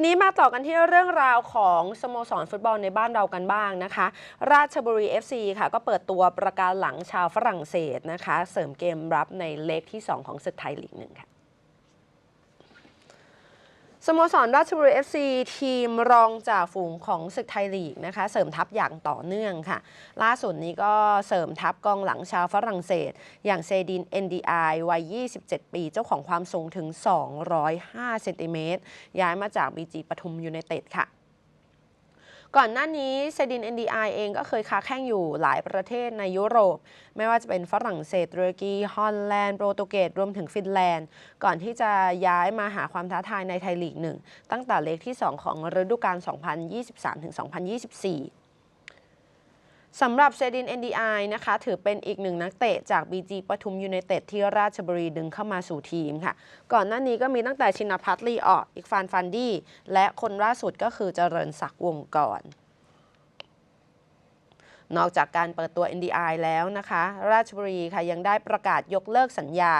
ทีนี้มาต่อกันที่เรื่องราวของสโมสรฟุตบอลในบ้านเรากันบ้างนะคะ ราชบุรี FC ค่ะ ก็เปิดตัวประกาศหลังชาวฝรั่งเศสนะคะ เสริมเกมรับในเล็กที่ 2 ของศึกไทยลีกหนึ่งค่ะ โมสรราชบุรี FC ทีมรองจากฝูงของศึกไทยลีกนะคะ เสริมทัพอย่างต่อเนื่องค่ะ ล่าสุดนี้ก็เสริมทัพกองหลังชาวฝรั่งเศส อย่างเซดิน NDI วัย 27 ปี เจ้าของความสูงถึง 205 เซนติเมตรย้ายมาจากบีจีปทุมยูไนเต็ดค่ะ ก่อนหน้านี้เซดิน NDI เองก็เคยค้าแข่งอยู่หลายประเทศในยุโรป ไม่ว่าจะเป็นฝรั่งเศสตุรกีฮอลแลนด์โปรตุเกสรวมถึงฟินแลนด์ ก่อนที่จะย้ายมาหาความท้าทายในไทยลีกหนึ่งตั้งแต่เล็กที่ 2 ของฤดูกาล 2023-2024 สำหรับเซดิน NDI นะคะ ถือเป็นอีกหนึ่งนักเตะจาก BG ปทุมยูไนเต็ดที่ราชบุรีดึงเข้ามาสู่ทีมค่ะ ก่อนหน้านี้ก็มีตั้งแต่ชินพัทรลีออกอีกฟานฟันดี้ และคนล่าสุดก็คือเจริญศักดิ์วงกรนอกจากการเปิดตัว NDI แล้วนะคะ ราชบุรีค่ะยังได้ประกาศยกเลิกสัญญา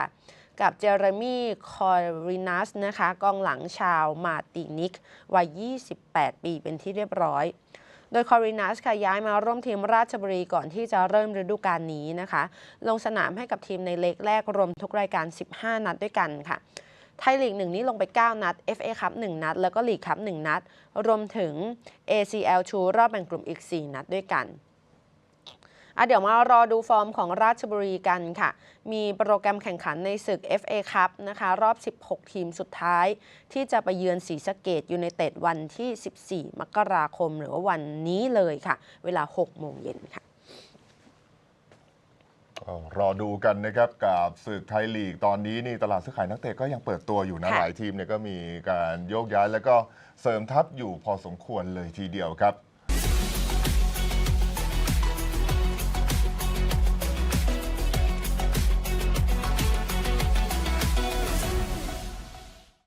กับเจเรมี่คอรินัสนะคะกองหลังชาวมาตินิกวัย 28 ปีเป็นที่เรียบร้อย โดยคอรินัสค่ะย้ายมาร่วมทีมราชบุรีก่อนที่จะเริ่มฤดูกาลนี้นะคะ ลงสนามให้กับทีมในเล็กแรกรวมทุกรายการ 15 นัดด้วยกันค่ะไทยลีก1นี้ลงไป 9 นัด FA คัพ1นัด แล้วก็ลีกคัพ1นัด รวมถึง ACL ชูรอบแบ่งกลุ่มอีก 4 นัดด้วยกัน อะเดี๋ยวมารอดูฟอร์มของราชบุรีกันค่ะ มีโปรแกรมแข่งขันในศึก FA ครับนะคะ รอบ 16 ทีมสุดท้าย ที่จะไปเยือนศรีสะเกดยูไนเต็ดวันที่ 14 มกราคม หรือว่าวันนี้เลยค่ะ เวลา 6 โมงเย็นค่ะก็รอดูกันนะครับกับศึกไทยลีกตอนนี้นี่ตลาดซื้อขายนักเตะก็ยังเปิดตัวอยู่นะค่ะหลายทีมเนี่ยก็มีการโยกย้ายแล้วก็เสริมทัพอยู่พอสมควรเลยทีเดียวครับ